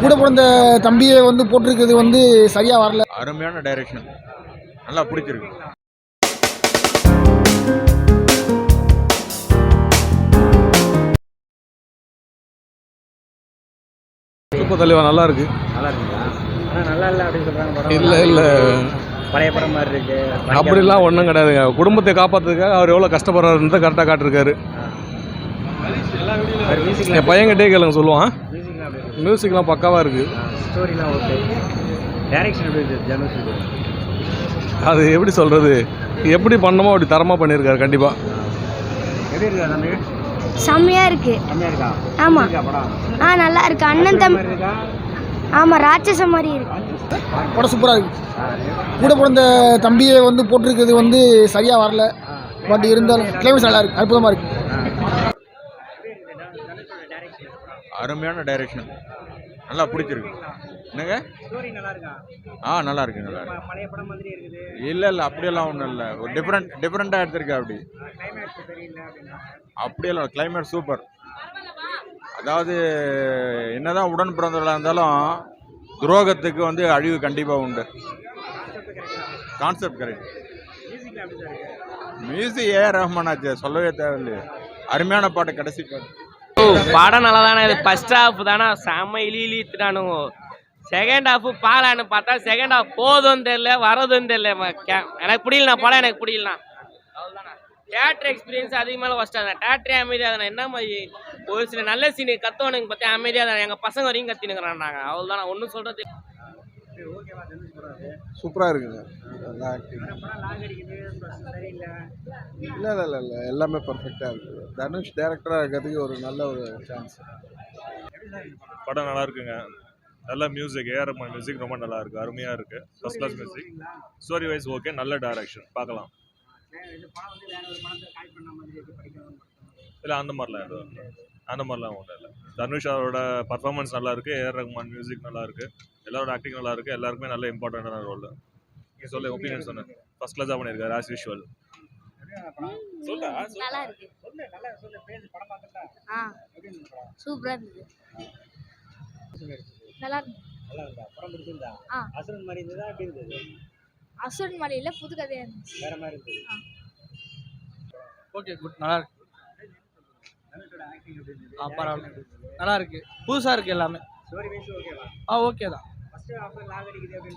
கூட பிறந்த தம்பியை வந்து போட்டிருக்கிறது வந்து சரியாக வரல. அருமையான டைரக்ஷன் நல்லா பிடிச்சிருக்கு. சூப்பர் தலைவா நல்லா இருக்கு. நல்லா இருக்குங்களா? ஆனால் நல்லா இல்லை அப்படின்னு சொல்கிறாங்க இல்ல இல்ல. பழைய படம் மாதிரி இருக்கு. அப்படிலாம் ஒன்றும் கிடையாதுங்க. குடும்பத்தை காப்பாற்றுறதுக்காக அவர் எவ்வளோ கஷ்டப்படுறாருன்னு கரெக்டாக காட்டிருக்காரு. என் பையன்கிட்டே கேளுங்க சொல்லுவான். மியூசிக்லாம் பக்காவாக இருக்குது ஸ்டோரிலாம் ஓகே டைரக்ஷன் எப்படி இருக்கு? ஜனூஸ் அது எப்படி சொல்கிறது எப்படி பண்ணமோ அப்படி தரமாக பண்ணியிருக்காரு கண்டிப்பாக எப்படி இருக்கா தம்பி செம்மையா இருக்கு. ஆமா. ஆ நல்லா இருக்கு. அண்ணன் தம்பி மாதிரி இருக்கா? ஆமா ராட்சச மாதிரி இருக்கு. படம் சூப்பராக இருக்கு. கூட பிறந்த தம்பியை வந்து போட்டிருக்கிறது வந்து சரியாக வரல. பட் இருந்தாலும் கிளைமேட்ஸ் நல்லா இருக்கு. அற்புதமாக இருக்கு. அருமையான டைரக்ஷன் நல்லா பிடிச்சிருக்கு. என்னங்க? ஸ்டோரி நல்லா இருக்கா ஆ நல்லா இருக்கு நல்லா இருக்கு இல்லை இல்லை அப்படியெல்லாம் ஒன்றும் இல்லை. ஒரு டிஃப்ரெண்ட் டிஃப்ரெண்ட்டாக எடுத்திருக்கேன் அப்படி. அப்படின்னா. அப்படியெல்லாம் கிளைமேட் சூப்பர் அதாவது என்னதான் உடன் பிறந்தவர்களாக இருந்தாலும் துரோகத்துக்கு வந்து அழிவு கண்டிப்பாக உண்டு. Concept correct music A Rahman ஆச்சு சொல்லவே தேவையில்லையே. அருமையான பாட்டு கடைசி பாட்டு. படம் நல்லா தானே இது? ஃபர்ஸ்ட் ஹாஃப் தானே? செம்ம இழி இழுத்துட்டானுங்க. செகண்ட் ஹாஃப் பாலான்னு பார்த்தா செகண்ட் ஹாஃப் போதும் தெரியல வரதும் தெரியல. கே- எனக்கு பிடிக்கல படம் எனக்கு பிடிக்கல தேட்டர் எக்ஸ்பீரியன்ஸ் அதிக ஃபஸ்ட்டாக தான் தேட்டரே அமைதியாக தானே என்ன மாதிரி? ஒரு சில நல்ல சீனு கத்தவனுங்க பார்த்தா அமைதியாக தானே எங்கள் பசங்க வரையும் கத்தினுக்கிறான் நாங்கள் அவ்வளோதான் ஒன்றும் சொல்கிறது சூப்பராக இருக்குங்க. நல்லா ஆக்டிங் இல்லை இல்லை இல்லை இல்லை எல்லாமே பர்ஃபெக்டாக இருக்குது. தனுஷ் டேரக்டராக இருக்கிறதுக்கு ஒரு நல்ல ஒரு சான்ஸ் படம் நல்லா இருக்குங்க. நல்ல மியூசிக் ஏஆர் ரஹ்மான் மியூசிக் ரொம்ப நல்லா இருக்குது அருமையாக இருக்குது first class music story wise okay நல்ல டைரக்ஷன் பார்க்கலாம். இல்லை அந்த மாதிரிலாம் எதுவும் அந்த மாதிரிலாம் ஒன்றும் இல்லை. தனுஷ் அவரோட பர்ஃபார்மன்ஸ் நல்லா இருக்கு ஏஆர் ரஹ்மான் மியூசிக் நல்லா இருக்கு எல்லாரோட ஆக்டிங் நல்லா இருக்கு எல்லாருக்குமே நல்ல இம்பார்ட்டண்டான ரோல் நீங்க சொல்ல ஒப்பீனியன் சொன்ன ஃபர்ஸ்ட் கிளாஸாக பண்ணியிருக்காரு ஆஸ் யூஷுவல் சொல்ல நல்லா இருக்கு நல்லா சொல்லு பேசு படம் பார்த்துட்டா. ஆ. சூப்பரா இருந்தது. நல்லா இருக்கு ஆ. அசுரன் மாதிரி இருந்ததா எப்படி இருந்தது? அசுரன் மலையில புது கதையா இருந்துச்சு. வேற மாதிரி இருந்தது. Okay good. நல்லா இருக்கு தனுஷோட ஆக்டிங் எப்படி இருந்தது ஆ பரவாயில்ல நல்லா இருக்கு. புதுசாக இருக்கு எல்லாமே. ஆ ஓகே தான்.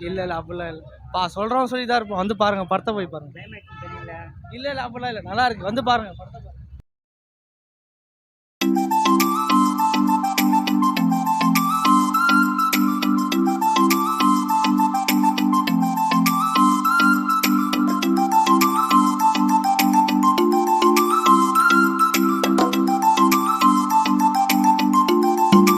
இல்லை இல்லை அப்படிலாம் இல்லை. பா சொல்கிறோம் சொல்லி தான் இருப்போம். வந்து பாருங்க படத்தை போய் பாருங்க. கிளைமேக்ஸ் சரியில்லை இல்லை இல்லை அப்படிலாம் இல்லை. நல்லா இருக்கு. வந்து பாருங்க படத்தை பாருங்க